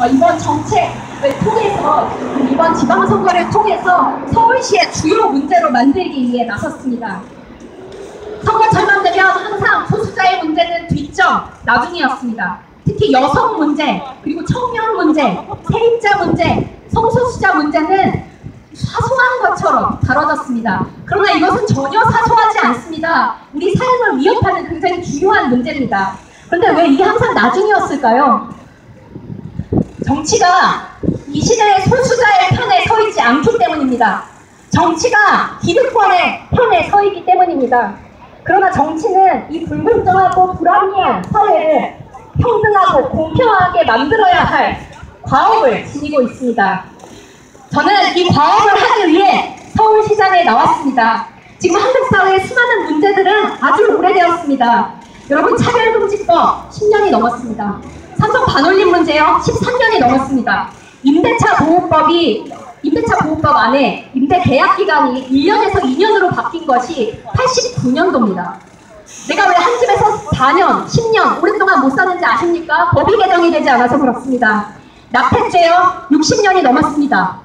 어, 이번 정책을 통해서 이번 지방선거를 통해서 서울시의 주요 문제로 만들기 위해 나섰습니다. 선거철만 되면 항상 소수자의 문제는 뒷점, 나중이었습니다. 특히 여성 문제, 그리고 청년 문제, 세입자 문제, 성소수자 문제는 사소한 것처럼 다뤄졌습니다. 그러나 이것은 전혀 사소하지 않습니다. 우리 삶을 위협하는 굉장히 중요한 문제입니다. 그런데 왜 이게 항상 나중이었을까요? 정치가 이 시대의 소수자의 편에 서 있지 않기 때문입니다. 정치가 기득권의 편에 서 있기 때문입니다. 그러나 정치는 이 불공정하고 불합리한 사회를 평등하고 공평하게 만들어야 할 과업을 지니고 있습니다. 저는 이 과업을 하기 위해 서울시장에 나왔습니다. 지금 한국 사회의 수많은 문제들은 아주 오래되었습니다. 여러분 차별금지법 10년이 넘었습니다. 삼성 반올림 문제요 13년이 넘었습니다. 임대차 보호법이 임대차 보호법 안에 임대 계약 기간이 1년에서 2년으로 바뀐 것이 89년도입니다. 내가 왜 한 집에서 4년, 10년 오랫동안 못 사는지 아십니까? 법이 개정이 되지 않아서 그렇습니다. 납태죄요 60년이 넘었습니다.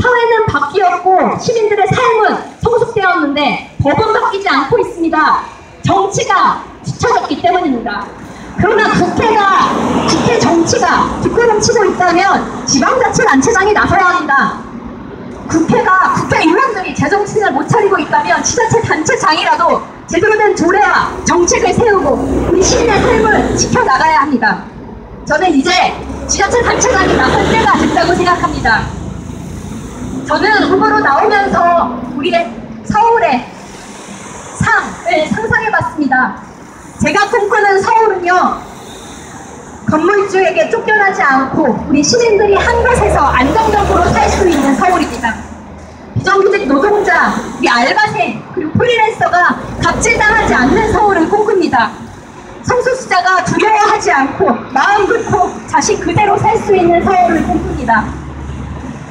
사회는 바뀌었고 시민들의 삶은 성숙되었는데 법은 바뀌지 않고 있습니다. 정치가 뒤쳐졌기 때문입니다. 그러나 국회가 국회 정치가 뒷걸음치고 있다면 지방자치단체장이 나서야 합니다. 국회가 국회 의원들이 제정신을 못 차리고 있다면 지자체 단체장이라도 제대로 된 조례와 정책을 세우고 우리 시민의 삶을 지켜나가야 합니다. 저는 이제 지자체 단체장이 나설 때가 됐다고 생각합니다. 저는 후보로 나오면서 우리의 서울의 상을 상상해봤습니다. 제가 꿈꾸는 서울은요, 건물주에게 쫓겨나지 않고 우리 시민들이 한 곳에서 안정적으로 살 수 있는 서울입니다. 비정규직 노동자, 우리 알바생, 그리고 프리랜서가 갑질당하지 않는 서울을 꿈꿉니다. 성소수자가 두려워하지 않고 마음 긋고 자신 그대로 살 수 있는 서울을 꿈꿉니다.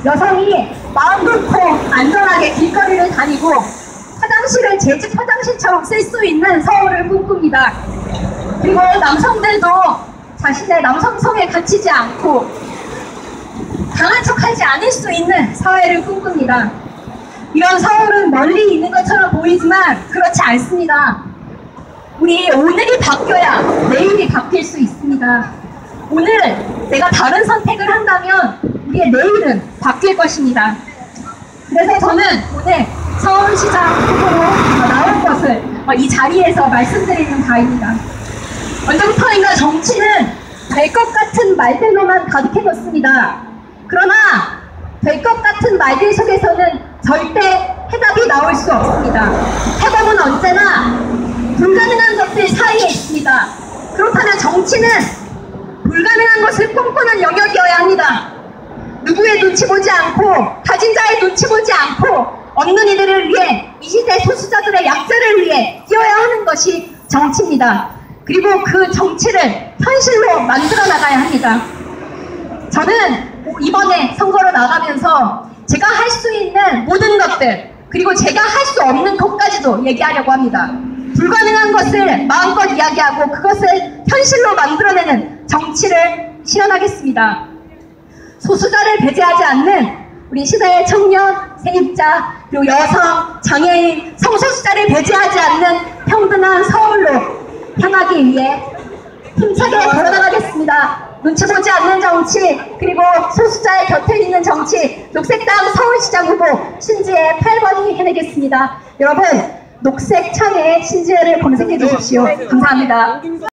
여성이 마음 긋고 안전하게 길거리를 다니고 화장실을 제집 화장실처럼 쓸 수 있는 서울을 꿈꿉니다. 그리고 남성들도 자신의 남성성에 갇히지 않고 강한 척하지 않을 수 있는 사회를 꿈꿉니다. 이런 서울은 멀리 있는 것처럼 보이지만 그렇지 않습니다. 우리 오늘이 바뀌어야 내일이 바뀔 수 있습니다. 오늘 내가 다른 선택을 한다면 우리의 내일은 바뀔 것입니다. 그래서 저는 오늘 서울시장 이 자리에서 말씀드리는 바입니다. 언제부터인가 정치는 될 것 같은 말들로만 가득해졌습니다. 그러나 될 것 같은 말들 속에서는 절대 해답이 나올 수 없습니다. 해답은 언제나 불가능한 것들 사이에 있습니다. 그렇다면 정치는 불가능한 것을 꿈꾸는 영역이어야 합니다. 누구의 눈치 보지 않고 가진 자의 눈치 보지 않고 없는 이들을 위해 이 시대 소수자들의 약자를 위해 뛰어야 하는 것이 정치입니다. 그리고 그 정치를 현실로 만들어 나가야 합니다. 저는 이번에 선거로 나가면서 제가 할 수 있는 모든 것들 그리고 제가 할 수 없는 것까지도 얘기하려고 합니다. 불가능한 것을 마음껏 이야기하고 그것을 현실로 만들어내는 정치를 실현하겠습니다. 소수자를 배제하지 않는 우리 시대의 청년, 세입자, 그리고 여성, 장애인, 성소수자를 배제하지 않는 평등한 서울로 향하기 위해 힘차게 걸어나가겠습니다. 눈치 보지 않는 정치, 그리고 소수자의 곁에 있는 정치, 녹색당 서울시장 후보 신지혜 8번이 해내겠습니다. 여러분, 녹색 창에 신지혜를 검색해 주십시오. 감사합니다.